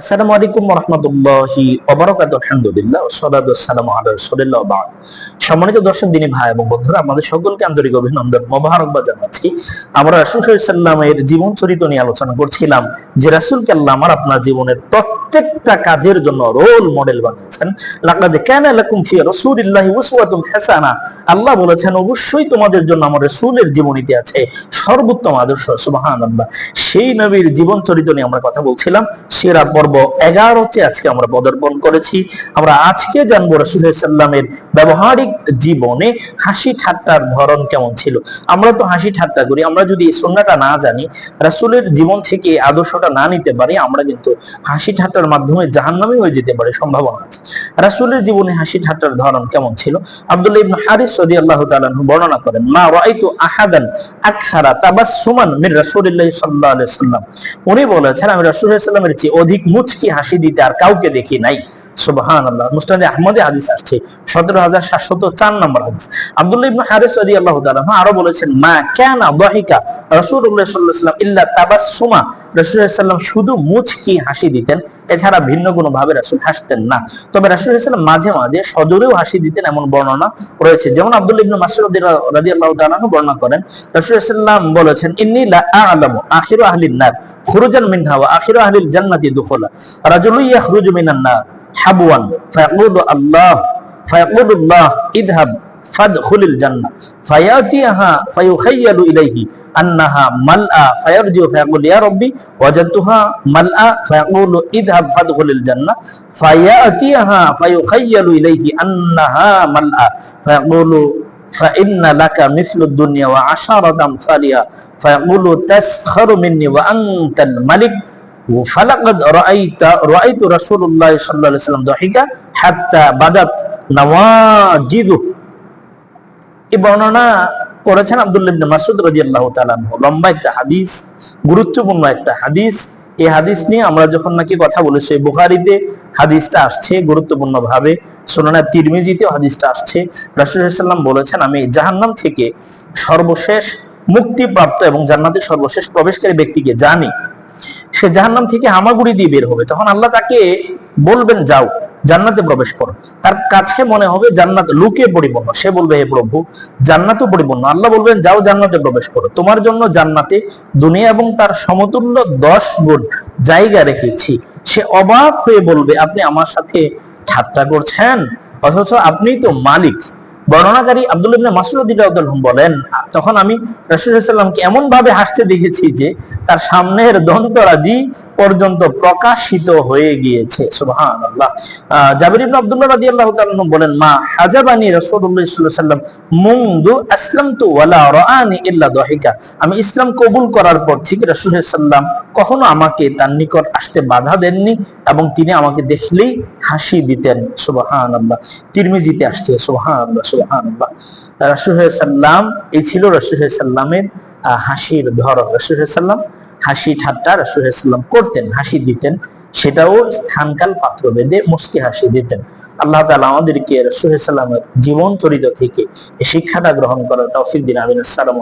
আসসালামু আলাইকুম রহমতুল্লাহি ওবারাকাতুহু। আলহামদুলিল্লাহ সদাদ ওয়াসসালামু আলা সম্মানিত দর্শক, দিনী ভাই এবং বন্ধুরা, আমাদের সকলকে আন্তরিক অভিনন্দন, মোবারকবাদ জানাচ্ছি। আমরা রাসূল সাল্লাল্লাহু জীবন চরিত্র নিয়ে আলোচনা করছিলাম যে রাসূলকে আল্লাহ আমার আপনার জীবনের প্রত্যেকটা কাজের জন্য রোল মডেল বানিয়েছেন। লাকাদ কানা লাকুম ফি রাসূলিল্লাহি উসওয়াতুন হাসানা। আল্লাহ বলেছেন, অবশ্যই তোমাদের জন্য আমার রাসূলের জীবনীতে আছে। সর্বোত্তম আদর্শ, সুবহানাল্লাহ। সেই নবীর জীবন চরিত্র নিয়ে আমরা কথা বলছিলাম। সেরা পর্ব এগারোতে আজকে আমরা পদার্পণ করেছি। আমরা আজকে জানব রসুলের ব্যবহারিক জীবনে হাসি ঠাট্টার ধরন কেমন ছিল। আমরা তো হাসি ঠাট্টা করি, আমরা যদি এই সন্ন্যাটা না জানি, রাসূলের জীবন থেকে আদর্শটা না নিতে পারি, আমরা কিন্তু হাসি ঠাট্টার মাধ্যমে জাহান্নামী হয়ে যেতে পারে সম্ভাবনা আছে। রাসুলের জীবনে হাসি ঠাট্টার ধরন কেমন ছিল? আব্দুল্লাহ ইবনে হারিস রাদিয়াল্লাহু বর্ণনা করেন, মা রাআইতু আহাদান আকসারা তাবাসসুমান মিন রাসূলিল্লাহি উনি বলেছেন, আমি রাসূল সাল্লামের চেয়ে অধিক মুচকি হাসি দিতে আর কাউকে দেখি নাই। মুসনাদে আহমদে হাদিস আসছে। 17704 নম্বর হাদিস। আব্দুল্লাহ ইবনে হারিস রাদিয়াল্লাহু তাআলা আনহু আরও বলেছেন, মা সাল্লাম ইল্লা শুধু মুচকি হাসি দিতেন, এছাড়া ভিন্ন কোনো ভাবে রাসূল হাসতেন না। তবে রাসূলুল্লাহ মাঝে মাঝে সজোরেও হাসি দিতেন এমন বর্ণনা রয়েছে। যেমন আব্দুল্লাহ ইবনে রাদিয়াল্লাহু তাআলা আনহু বর্ণনা করেন, রাসূলুল্লাহ বলেছেন, ইন্নী আখিরু আহলিন নার, খুরুজান মিনহা ওয়া আখিরু আহলিল জান্নাতি দুখুলা। রাজুলুন ইয়াখরুজু حبوا فيقول الله فيقول الله اذهب فادخل الجنة. فيأتيها فيخيل إليه أنها ملأى. فيرجع فيقول يا ربي وجدتها ملأى. فيقول اذهب فادخل الجنة. فيأتيها فيخيل إليه أنها ملأى. فيقول فإن لك مثل الدنيا وعشرة أمثالها فيقول تسخر مني وأنت الملك. ফালাকাদ রাআইতা, রাআইতু রাসূলুল্লাহ সাল্লাল্লাহু আলাইহি ওয়াসাল্লাম হাত্তা বাদাত এই বর্ণনা করেছেন ইবনে মাসউদ রাদিয়াল্লাহু তাআলা লম্বা একটা হাদিস, গুরুত্বপূর্ণ একটা হাদিস। এই হাদিস নিয়ে আমরা যখন নাকি কথা বলেছি বুখারীতে হাদিসটা আসছে গুরুত্বপূর্ণ ভাবে সোনানা তিরমিজিতে হাদিসটা আসছে। রাসুলাম বলেছেন, আমি জাহান্নাম থেকে সর্বশেষ মুক্তিপ্রাপ্ত এবং জান্নাতের সর্বশেষ প্রবেশকারী ব্যক্তিকে জানি। সে জাহান্নাম থেকে হামাগুড়ি দিয়ে বের হবে। তখন আল্লাহ তাকে বলবেন, যাও, জান্নাতে প্রবেশ করো। তার কাছে মনে হবে, জান্নাত লুকে পরিপূর্ণ। সে বলবে, হে প্রভু, জান্নাতও পরিপূর্ণ। আল্লাহ বলবেন, যাও, জান্নাতে প্রবেশ করো। তোমার জন্য জান্নাতে দুনিয়া এবং তার সমতুল্য দশ গুণ জায়গা রেখেছি। সে অবাক হয়ে বলবে, আপনি আমার সাথে ঠাট্টা করছেন? অথচ আপনি তো মালিক। বর্ণনাকারী আব্দুল ইবনে রাদিয়াল্লাহু বলেন, তখন আমি রাসূলুল্লাহ সাল্লামকে এমন ভাবে হাসতে দেখেছি যে তার সামনের দন্তরাজি পর্যন্ত প্রকাশিত হয়ে গিয়েছে। সুবহানাল্লাহ। জাবির ইবনে আব্দুল্লাহ রাদিয়াল্লাহু তাআলা বলেন, মা হাজাবানি রাসূলুল্লাহ সাল্লাল্লাহু আলাইহি ওয়াসাল্লাম আসলামতু ওয়ালা রাআনি ইল্লা আমি ইসলাম কবুল করার পর থেকে রাসূলুল্লাহ সাল্লাম কখনো আমাকে তার নিকট আসতে বাধা দেননি এবং তিনি আমাকে দেখলেই হাসি দিতেন। সুবহানাল্লাহ। তিরমিজিতে আসছে, সুবহানাল্লাহ সুবহানাল্লাহ। রাসূল সাল্লাম, এই ছিল রাসূল সাল্লামের হাসির ধরন। রসুলাম হাসি ঠাট্টা রসুলাম করতেন। হাসি দিতেন, সেটাও স্থানকাল পাত্র বেঁধে মুস্কি হাসি দিতেন। আল্লাহ তালা আমাদেরকে রসুলামের জীবন চরিত্র থেকে শিক্ষাটা গ্রহণ করার তৌফিক দিন। আমিন। আসসালাম